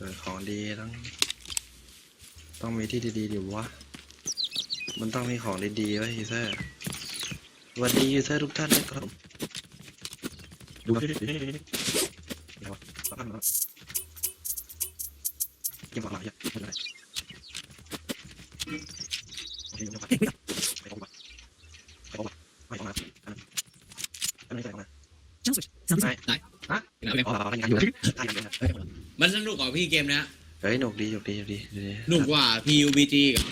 เออของดีต้อง ต้องมีที่ดีๆดีวะ มันต้องมีของดีๆไวะฮิเซอร์วันดียูเซอร์ทุกท่านนะครับดูยังบอกเราอย่าไม่ได้โอเคยังไปไปของบัตรไปของบัตรไปของบัตรอันนี้ไปของบัตรจังสุดสามสิบไหนฮะอ๋อนั่งอยู่ที่ทางอย่างเงี้ มันสนุกกว่าพี่เกมเนี้ยเฮ้ยหนุกดีหนุกดีหนุกดีดูดิหนุกกว่า PUBG กับ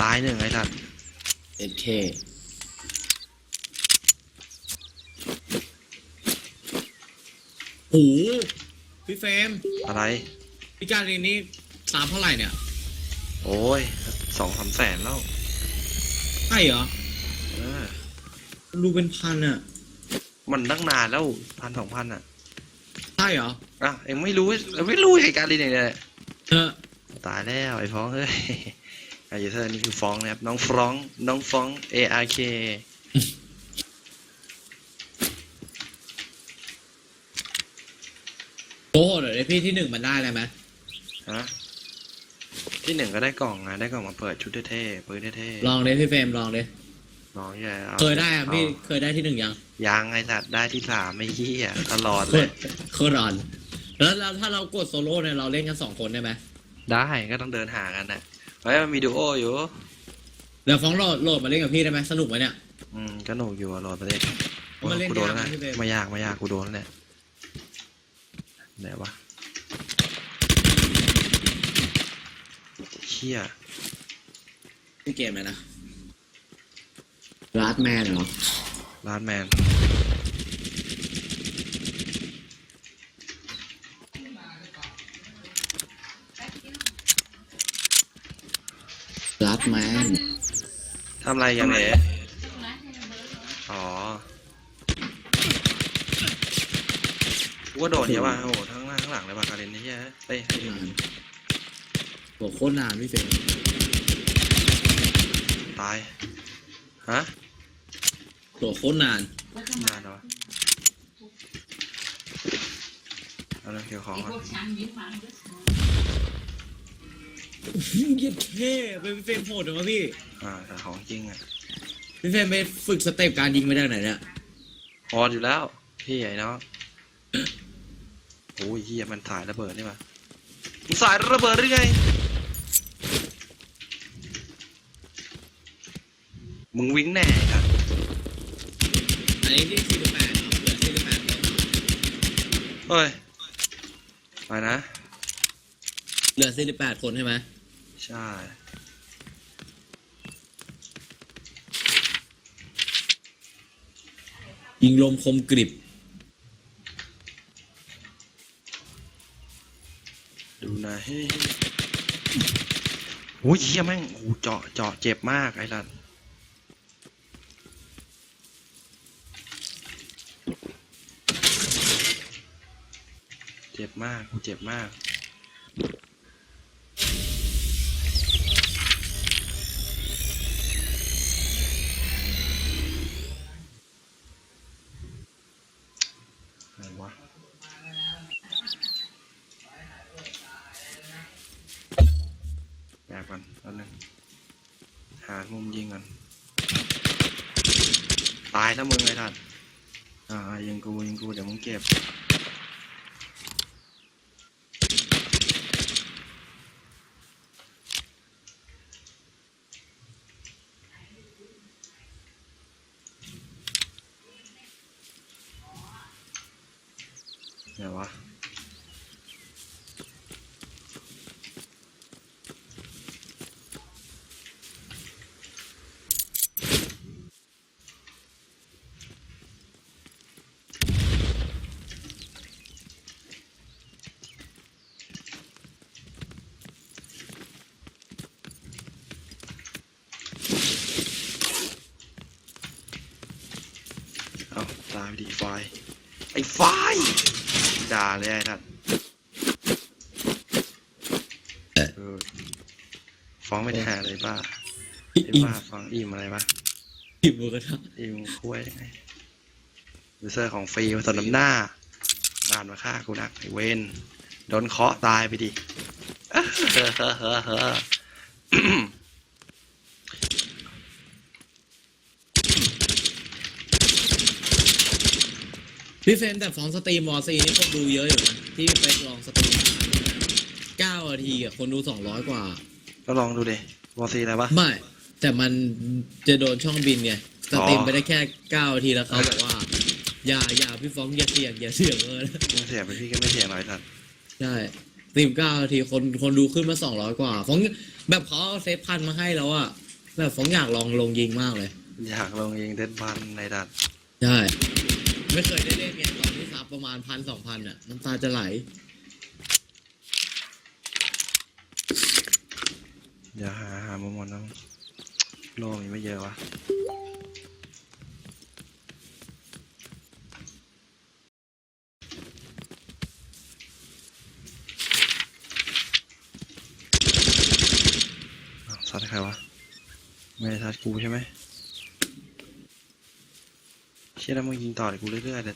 ตายหนึ่งไอ้สัตว์ SK โอ้โหพี่เฟรมอะไร พี่การีนี่ตามเท่าไหร่เนี่ยโอ้ยสองสามแสนแล้วใช่เหรอเออดูเป็นพันอะมันตั้งนานแล้วพันสองพันอะใช่เหรออะเอ็งไม่รู้เอ็งไม่รู้เหตุการณ์นี้เนี่ยเออตายแล้วไอ้ฟ้องเอ้ยไอ้ยูเซอร์นี่คือฟ้องนะครับ น้องฟรองน้องฟ้อง A R K โอ้โหเดี๋ยวพี่ที่หนึ่งมันได้เลยไหมฮะที่หนึ่งก็ได้กล่องไงได้กล่องมาเปิดชุดเท่ๆปืนเท่ลองเลยพี่เฟรมลองเลยๆ น้องใหญ่อาเคยได้อะพี่อาเคยได้ที่หนึ่งยัง ยังไอ้สัตว์ได้ที่สามไม่เหี้ยตลอดโคเลตยรโคตรอ่อน แล้วแล้วถ้าเรากดโซโล่เนี่ยเราเล่นกันสองคนได้ไหมได้ก็ต้องเดินหากันนะเฮ้ยมันมีดูโออยู่ เดี๋ยวฟ้องโหลดโหลดมาเล่นกับพี่ได้ไหมสนุกไหมเนี่ย อืมก็หนุกอยู่อะรอประเทศมันเล่นกูโดนแล้วยากไงไหมพี่เบมไม่ยากไม่ยากกูโดนแล้วเนี่ยไหนวะเชี่ยพี่เกมไหมนะ รัดแมนเหรอร้านแมนรัดแมน ทำอะไรยังไงอ๋อกูก็โดดเยอะว่ะโอ้โหทั้งหน้าทั้งหลังเลยว่ะการเล่นนี่เฮ้ยเอ้ยโหโคตรนานพี่เฟรมตาย ฮะ โหโคตรนานนานเหรอเอาเรื่องเกี่ยวของก่อนเย็ดเท่เป็นพี่เฟรมโหดจังวะพี่อ่าแต่ของจริงอะพี่เฟรมไปฝึกสเต็ปการยิงมาจากไหนเนี่ยพออยู่แล้วพี่ใหญ่เนาะโอ้ยเฮียมันสายระเบิดนี่มามันสายระเบิดหรือไง มึงวิ่งแน่ครับ อันนี้ที่สี่สิบแปดเหรอเหลือสี่สิบแปดคนเฮ้ยไปนะ เหลือสี่สิบแปดคนใช่ไหมใช่ ยิงลมคมกริบ ดูนะเฮ้ยโอ้ยเฮียแม่งโอ้โหเจาะเจาะเจ็บมากไอ้ลันเจ็บ มากกูเจ็บมาก อะไรวะ แบบก่อนแป๊บนึงหามุมยิงก่อน ตายแล้วมึงไอ้ท่านอ่ายิงกูยิงกูเดี๋ยวมึงเก็บ ไปดีไฟไอ้ไฟด่าเลยไอ้ท่านเออฟ้องไม่ได้หาเลยบ้าไอ้อิ่มบ้าฟ้องอิ่มอะไรบ้าอิ่มหมูกระทะอิ่มคุ้ยยูเซอร์ของฟรีมาสนน้ำหน้าอ่านมาฆ่ากูนักไอเวนโดนเคาะตายไปดิ เฮ้อเฮ้อเฮ้อเฮ้อเฮ้อ พี่เฟรมแต่ฟองสตรีมวอซีนี่คนดูเยอะอยู่นะที่ไปลองสตรีมเก้านาทีอะคนดูสองร้อยกว่า ก็ลองดูดิวอซีอะไรวะไม่ แต่มันจะโดนช่องบินไงสตรีมอ๋อ ไปได้แค่เก้านาทีแล้วเขาบอกว่า อย่าอย่าพี่ฟ้องอย่าเสี่ยงอย่าเสี่ยงเลยมึงเสียไปพี่ก็ไม่เสียหน่อยสัตว์ใช่สตรีมเก้านาทีคนคนดูขึ้นมาสองร้อยกว่าฟ้องแบบเขาเอาเซฟพันมาให้แล้วอะแบบฟ้องอยากลองลงยิงมากเลย อยากลงยิงเด็ดบันในดัดใช่ ไม่เคยได้เล่นไงตอนที่ซับประมาณพันสองพันอะน้ำตาจะไหลอย่าหาหามุมมอนนะโลมีไม่เยอะวะอ้าวซัดใครวะ ไม่ได้ซัดกูใช่ไหม ชื่อแล้วมึงยิงต่อเดี๋ยวกูเรื่อยๆแต่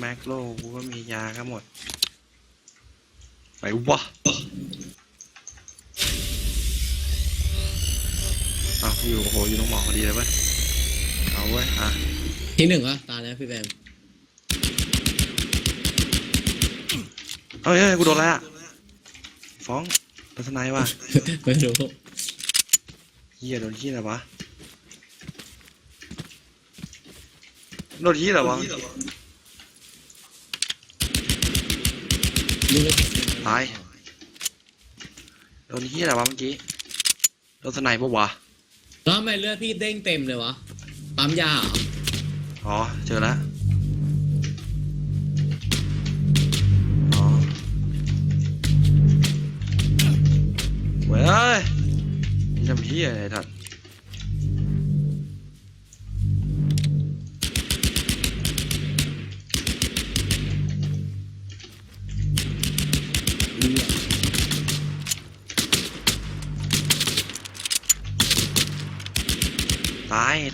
แม็กโลกูก็มียาก็หมด ไปวะอ้าวอยู่โอ้โหอยู่ตรงหมอพอดีเลยเว้ยเอาเว้ยอะที่หนึ่งวะตาแล้วพี่แบมเอ้ยเอ้ยกูโดนแล้วอะฟ้องเป็นทนายว่ะ ไม่รู้เฮียโดนเฮียอะไรวะ โดนเฮียอะไรวะดูเลยตายโดนเฮียอะไรวะเมื่อกี้โดนทนายปะวะแล้วทำไมเลือดพี่เด้งเต็มเลยวะปั๊มยาเหรออ๋อเจอแล้วอ๋อเว้ยเอ้ยนี่ทำเฮียอะไรทัด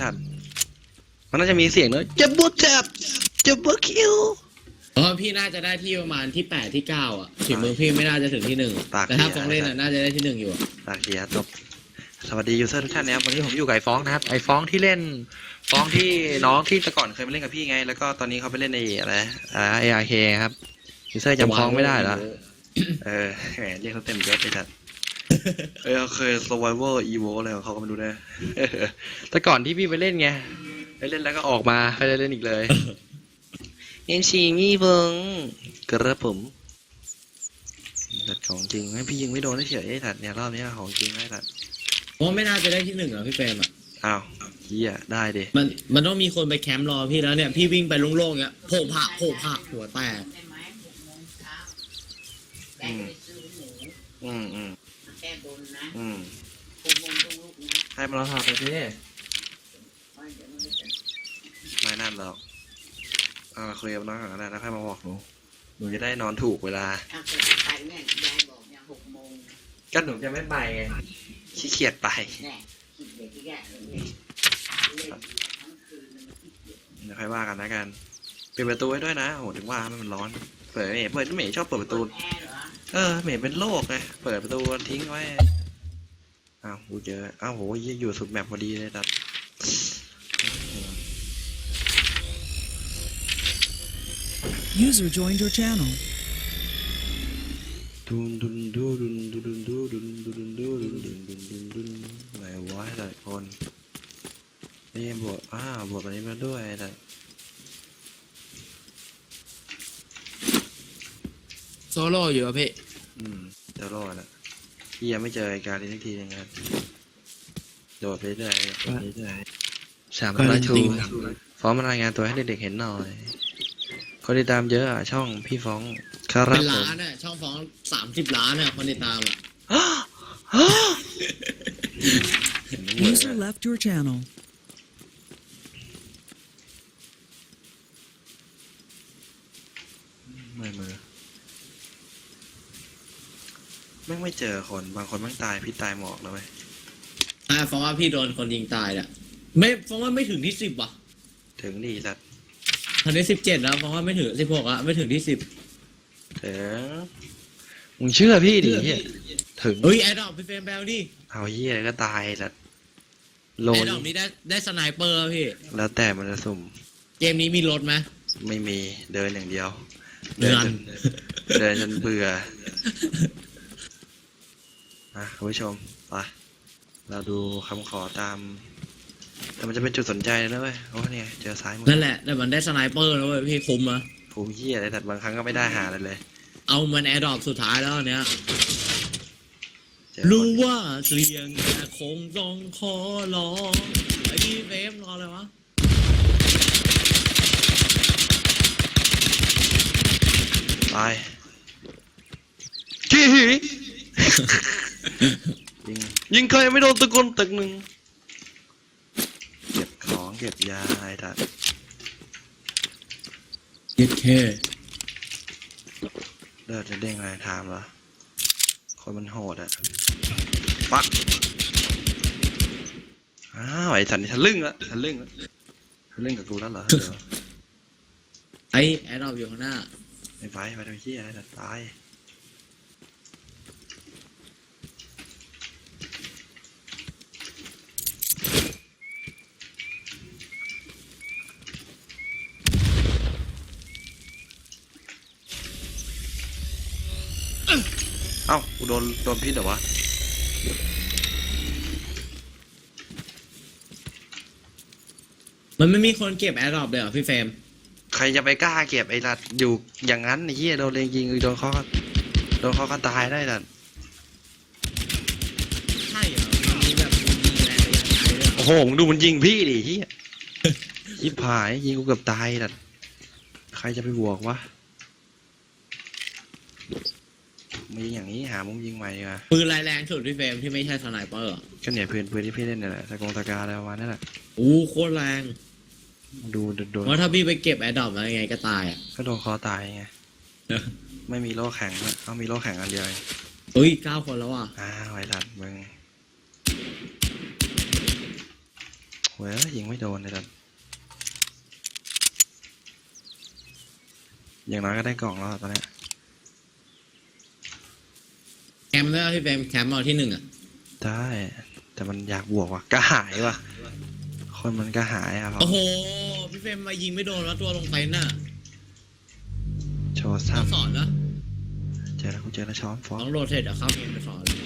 ทัดมันน่าจะมีเสียงเนอะเจ็บบุเจ็บเจ็บบุคิวเพราะพี่น่าจะได้ที่ประมาณที่แปดที่เก้าอะถึงมือพี่ไม่น่าจะถึงที่หนึ่งปาก แต่ถ้าเสียฟองเล่นอะน่าจะได้ที่หนึ่งอยู่อะตาเขียจบสวัสดียูเซอร์ทุกท่านนะครับวันนี้ผมอยู่กับไอ้ฟ้องนะครับไอ้ฟ้องที่เล่น ฟ้องที่น้องที่แต่ก่อนเคยมาเล่นกับพี่ไง แล้วก็ตอนนี้เขาไปเล่นในอะไรอ่าเออาร์เคครับยูเซอร์จำฟ้องไม่ได้เหรอเออแหมเรียกเขาเต็มยศไปจัด เออเคย survival evo อะไรของเขาก็ไม่รู้นะ แต่ก่อนที่พี่ไปเล่นไงไปเล่นแล้วก็ออกมาไม่ได้เล่นอีกเลยเอ็นชีมีเบิงกระผมแต่ของจริงไม่พี่ยิงไม่โดนเฉยๆไอ้ถัดเนี่ยรอบเนี้ยของจริงไอ้ถัดเพราะไม่น่าจะได้ที่หนึ่งอะพี่เฟรมอะอ้าวเฮียได้ดิมันมันต้องมีคนไปแคมป์รอพี่แล้วเนี่ยพี่วิ่งไปโล่งๆเงี้ยโผล่ผักโผล่ผักหัวแตกได้ไหมหกโมงเช้าแกจะไปซื้อหมูอืมอืมแก้ บนนะอืมหกโมงตรงลูกนะให้มันเราหักไปพี่ว่าเดี๋ยวมันจะไม่นั่นหรอกเอามาคุยกับน้องก่อนก็ได้แล้วค่อยมาบอกหนูหนูจะได้นอนถูกเวลาถ้าเกิดไปเนี่ยยายบอกเนี่ยหกโมงก็หนูจะไม่ไปไงขี้เกียจไปแน่คิดเด็กที่แก่เลยเล่นทั้งคืนมันขี้เกียจเดี๋ยวค่อยว่ากันนะกันปิดประตูให้ด้วยนะโหถึงว่ามันร้อนเปิดเมย์เปิดเมย์ชอบเปิดประตู แอร์เหรอ เออเมย์เป็นโรคไงเปิดประตูทิ้งไว้อ้าวกูเจออ้าวโหเหี้ยอยู่สุดแมปพอดีเลยครับ User joined your channel. ดุนดุนดูดุนดุนดูดุนดุนดูดุนดุนดุนดุนดุนไหนวะแต่ละคนนี่บวกอ้าวบวกอันนี้มาด้วยแต่โซโล่อยู่อะพี่อืมเดี๋ยวรอดละพี่ยังไม่เจอไอ้การนี้สักทีนึงครับโดดไปเรื่อยๆโดดไปเรื่อยๆสามร้อยทูฟ้องมารายงานตัวให้เด็กๆเห็นหน่อย คนติดตามเยอะอะช่องพี่ฟ้องครับเป็นผล้ามนอะช่องฟ้องสามสิบล้านอะคนติดตามอะ User left your channel. เมื่อยมือ แม่งไม่เจอคนบางคนแม่งตายพี่ตายหมอกแล้วเว้ยอ่าฟ้องว่าพี่โดนคนยิงตายอะไม่ฟ้องว่าไม่ถึงที่สิบว่ะถึงดีสัตว์ตอนนี้สิบเจ็ดแล้วฟ้องว่าไม่ถึงสิบหกอะไม่ถึงที่สิบถึงมึงเชื่อพี่ดิเฮียถึงเฮ้ยแอดดอปพี่เฟรมแบลดิเอาเฮียก็ตายแต่โลแอดนดอปนี้ได้ได้สไนเปอร์พี่ แล้วแต่มันจะสุ่ม เกมนี้มีรถไหมไม่มีเดินอย่างเดียว เดือนจนเดินจนเบื่อ อะคุณผู้ชมไปเราดูคำขอตาม แต่มันจะเป็นจุดสนใจเลยนะเว้ยเพราะว่าเนี่ยเจอซ้ายมือนั่นแหละแต่มันได้สไนเปอร์แล้วเว้ยพี่คุ้มอะภูมิเฮียอะไรแต่บางครั้งก็ไม่ได้หาอะไรเลย เอามันแอดดอปสุดท้ายแล้วอันเนี้ยเจอคนรู้ว่าเสียงแต่คงต้องขอร้องไอ้พี่เฟรมรออะไรวะตายจี้ ยิงยิงใครไม่โดนตะกนตึกหนึ่งเก็บของเก็บยาไอ้ทัดเย็ดแค่เลือดจะเด้งอะไรถามเหรอคนมันโหดอะปักอ้าวไอ้สันนี่ทะลึ่งละทะลึ่งละทะลึ่งกับกูแล้วเหรอเดี๋ยวไอ้แอดดอปอยู่ข้างหน้า ไม่ไปไปทำเหี้ยอะไรแต่ตาย โดนโดนพิษเหรอวะมันไม่มีคนเก็บแอดดอปเลยเหรอพี่เฟรมใครจะไปกล้าเก็บไอ้ลัดอยู่อย่างนั้นไอ้เหี้ยโดนเลงยิงโดนเขาก็โดนเขาก็ตายได้ลัดใช่เหรอมันมีแบบยิงแรงระยะไกลด้วยเหรอโอ้โหมึงดูมันยิงพี่ดิเหี้ยยิบหายยิงกูเกือบตายลัดใครจะไปบวกวะ มึงยิงอย่างนี้หามุมยิงใหม่ดีกว่าปืนลายแรงสุดพี่เฟรมที่ไม่ใช่สไนเปอร์เหรอก็เนี่ยปืนปืนที่พี่เล่นเนี่ยแหละสกงสกาอะไรประมาณนั้นแหละอู้โคตรแรงดูโดนโดนเพราะถ้าพี่ไปเก็บแอดดอปแล้วยังไงก็ตายอะก็โดนคอตายไงไม่มีโล่แข็งด้วยเขามีโล่แข็งอันเดียวเองเฮ้ยเก้าคนแล้วอะอ้าวไอ้ลัดมึงเว้ยยิงไม่โดนเลยลัดอย่างน้อยก็ได้กล่องแล้วอะตอนเนี้ย แค มป์ด้วยพี่เฟรมแคมป์เอาที่หนึ่งอะได้ แต่มันอยากบวกว่ะกระหายว่ะ คนมันกระหายอะพอโอ้โหพี่เฟรมมายิงไม่โดนแล้วตัวลงไปน่ะโชว์ต้ซ้องสอนนะำเจอแล้วกูเจอแล้วช้อนฟ้องต้องโรเทตเดี๋ยวเข้าเกมไปสอนสัตว์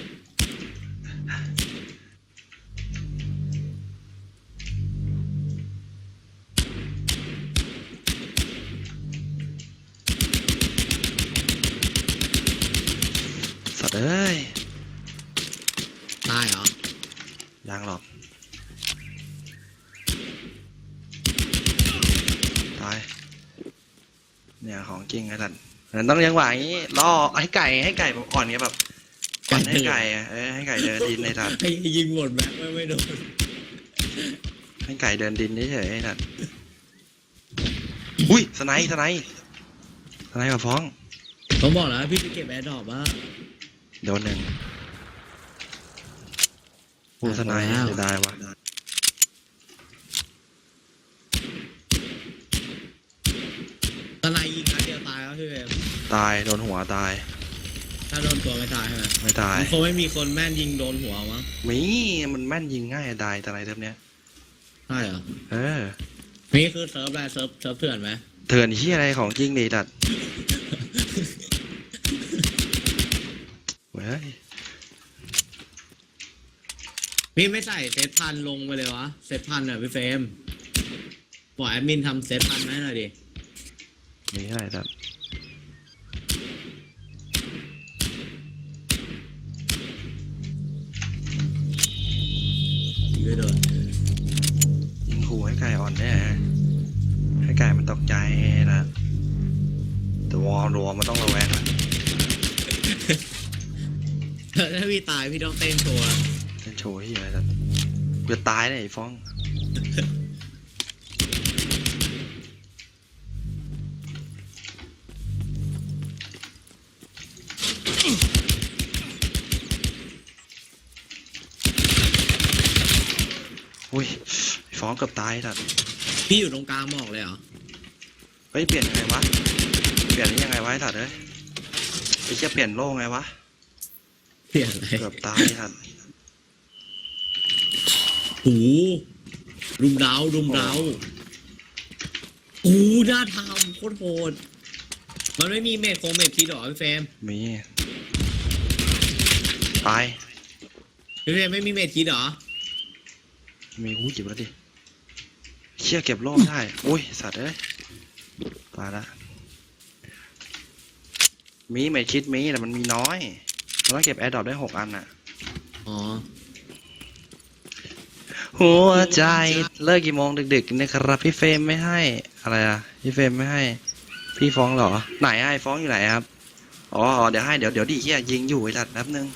เนี่ยของจริงไอ้สัตว์มันต้องยังหวะอย่างนี้ล่อให้ไก่ให้ไก่แบบอ่อนเงี้ยแบบอ่อนให้ไก่อะเออให้ไก่เดินดินในสัตว์ให้ยิงหมดแม็กไม่ไม่โดนให้ไก่เดินดินเฉยๆไอ้สัตว์อุ้ยสไนป์สไนป์สไนป์กับฟ้อง ผมบอกแล้วพี่ไปเก็บแอร์ดรอปว่าโดนหนึ่งโอ้สไนป์แล้วเสียดายว่ะ ตอนนายยิงนัดเดียวตายแล้วพี่เฟรม ตายโดนหัวตาย ถ้าโดนตัวไม่ตายใช่ไหมไม่ตายมันคงไม่มีคนแม่นยิงโดนหัวมั้งมีมันแม่นยิงง่ายตายแต่ไหนเทปเนี้ยใช่เหรอเออนี่คือเซิร์ฟอะไรเซิร์ฟเซิร์ฟเถื่อนไหมเถื่อนที่อะไรของจริงดีดัดเว้ยพี่ไม่ใส่เซตพันลงไปเลยวะเซตพันอะพี่เฟรมบอกแอดมินทำเซตพันให้หน่อยดิมีอะไรดัด ยิงไม่โดนยิงขู่ให้ไก่อ่อนแน่ให้ไก่มันตกใจนะแต่วอลรัวมันต้องระแวงนะถ้าพี่ตายพี่ต้องเต้นโชว์นะเป็นโชว์ที่อะไรดัดกูจะตายเลยไอ้ฟ้อง กือบตายดัดพี่อยู่ตรงกลางบอกเลยเหรอ เฮ้ยเปลี่ยนยังไงวะ เปลี่ยนนี่ยังไงวะไอ้สัตว์เอ้ยไอ้เชี่ยเปลี่ยนโล่ไงวะ เปลี่ยนอะไรเกือบตายทันโอ้โหรุมเร้ารุมเร้าโอ้โหน่าทำโคตรโหด มันไม่มีเมดคงเมดคิดหรอพี่เฟรมมีตายพี่เฟรมไม่มีเมดคิดหรอ มีหูจิบแล้วดิเชี่ยเก็บโล่ได้ อุ้ย สัตว์เอ้ยตายละมีไม่คิดมีแต่มันมีน้อยมันต้องเก็บแอร์ดรอปได้หกอันน่ะ อ๋อ หัวใจเลิกกี่โมงดึกๆนะครับพี่เฟรมไม่ให้ อะไรอะ พี่เฟรมไม่ให้ พี่ฟ้องเหรอ ไหนอะไอ้ฟ้องอยู่ไหนครับอ๋ออ๋อ เดี๋ยวให้ เดี๋ยวเดี๋ยวดิเฮียยิงอยู่ไอ้สัตว์แป๊บนึง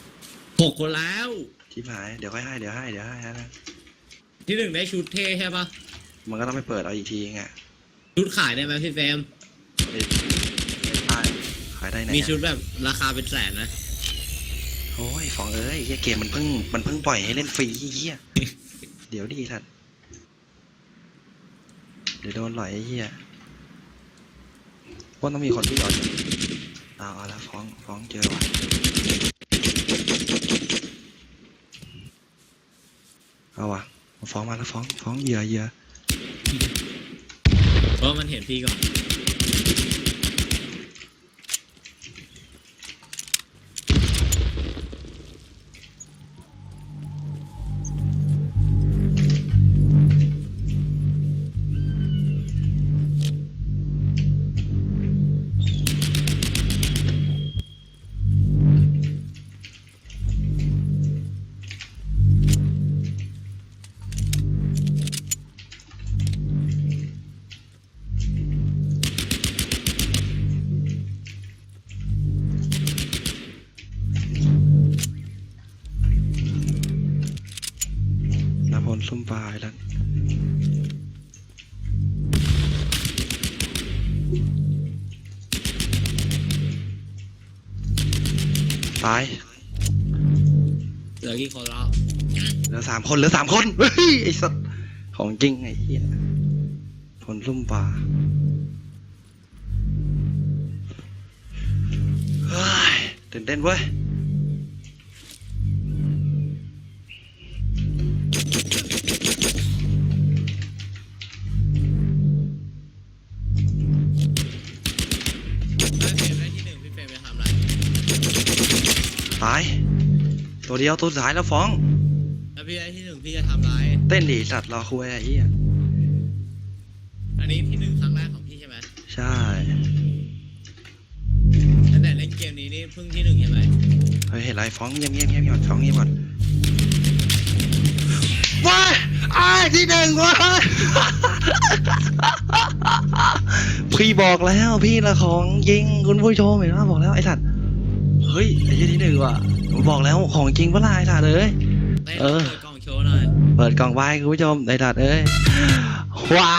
หกคนแล้วชิบหาย เดี๋ยวค่อยให้ เดี๋ยวให้ เดี๋ยวให้นะที่หนึ่งได้ชุดเท่ใช่ปะ มันก็ต้องไปเปิดเอาอีกทีไงชุดขายได้ไหมพี่เฟรมได้ขายได้ไหนมีอะชุดแบบราคาเป็นแสนนะโอ้ยฟองเอ้ยเฮียเกมมันเพิ่งมันเพิ่งปล่อยให้เล่นฟรีเฮียเดี๋ยวดีสัตว์เดี๋ยวโดนหลอยไอ้เฮียว่าต้องมีคนที่หยอดเอาเอาละฟ้องฟ้องเจอว่ะเอาว่ะมาฟ้องมาแล้วฟ้องฟ้องเหยื่อเหยื่อ เพราะมันเห็นพี่ก่อน นาพลซุ่มปลายแล้วตายเหลือกี่คนแล้ว เหลือสามคนเหลือสามคนเฮ้ยไอ้สัตว์ของจริงไอ้เหี้ยผลลุ่มป่าเฮ้ยตื่นเต้นเว้ย ตัวเดียวตัวสุดท้ายแล้วฟ้องถ้าพี่ได้ที่หนึ่งพี่จะทำอะไรเต้นดิสัตว์รอคุยไอ้เหี้ยอันนี้ที่หนึ่งครั้งแรกของพี่ใช่ไหมใช่ ตั้งแต่เล่นเกมนี้นี่เพิ่งที่หนึ่งใช่ไหมเฮ้ยเห็นไรฟ้องเงียบเงียบเงียบเงียบฟ้องเงียบก่อนว้ายอ้ายที่หนึ่งว้ายพี่บอกแล้วพี่ละของจริงคุณผู้ชมเห็นไหมบอกแล้วไอ้สัตว์ เฮ้ยไอ้เหี้ยที่หนึ่งว่ะผมบอกแล้วของจริงปะล่ะไอ้สัตว์เอ้ยเต้นเออเปิดกล่องโชว์หน่อยเปิดกล่องไว้คุณผู้ชมไอ้สัตว์เอ้ยว้า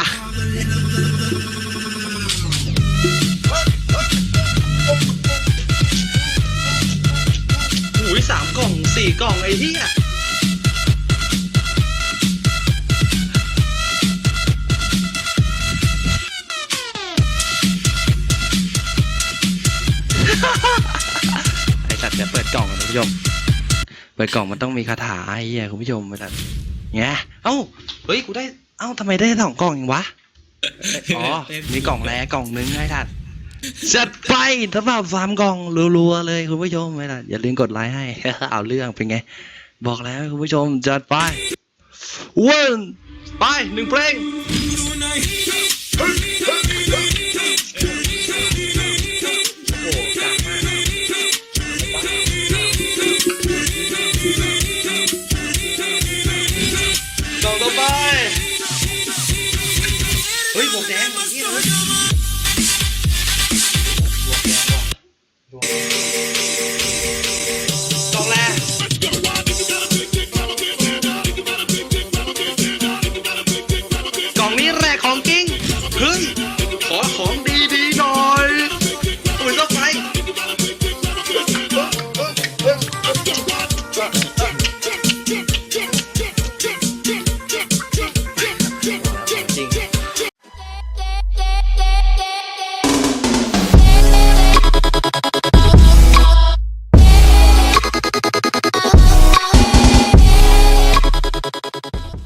หูยสามกล่องสี่กล่องไอ้เหี้ย คุณผู้ชม เปิดกล่องมันต้องมีคาถาไอ้เหี้ยคุณผู้ชมไอสัตว์เงี้ยเอ้าเฮ้ยกูได้เอ้าทำไมได้สองกล่องเองวะอ๋อมีกล่องแรกล่องนึงไอ้สัตว์จัดไปสำหรับสามกล่องรัวๆเลยคุณผู้ชมไอ้สัตว์อย่าลืมกดไลค์ให้เอาเรื่องเป็นไง บอกแล้วคุณผู้ชมจัดไปวันไปหนึ่งเพลง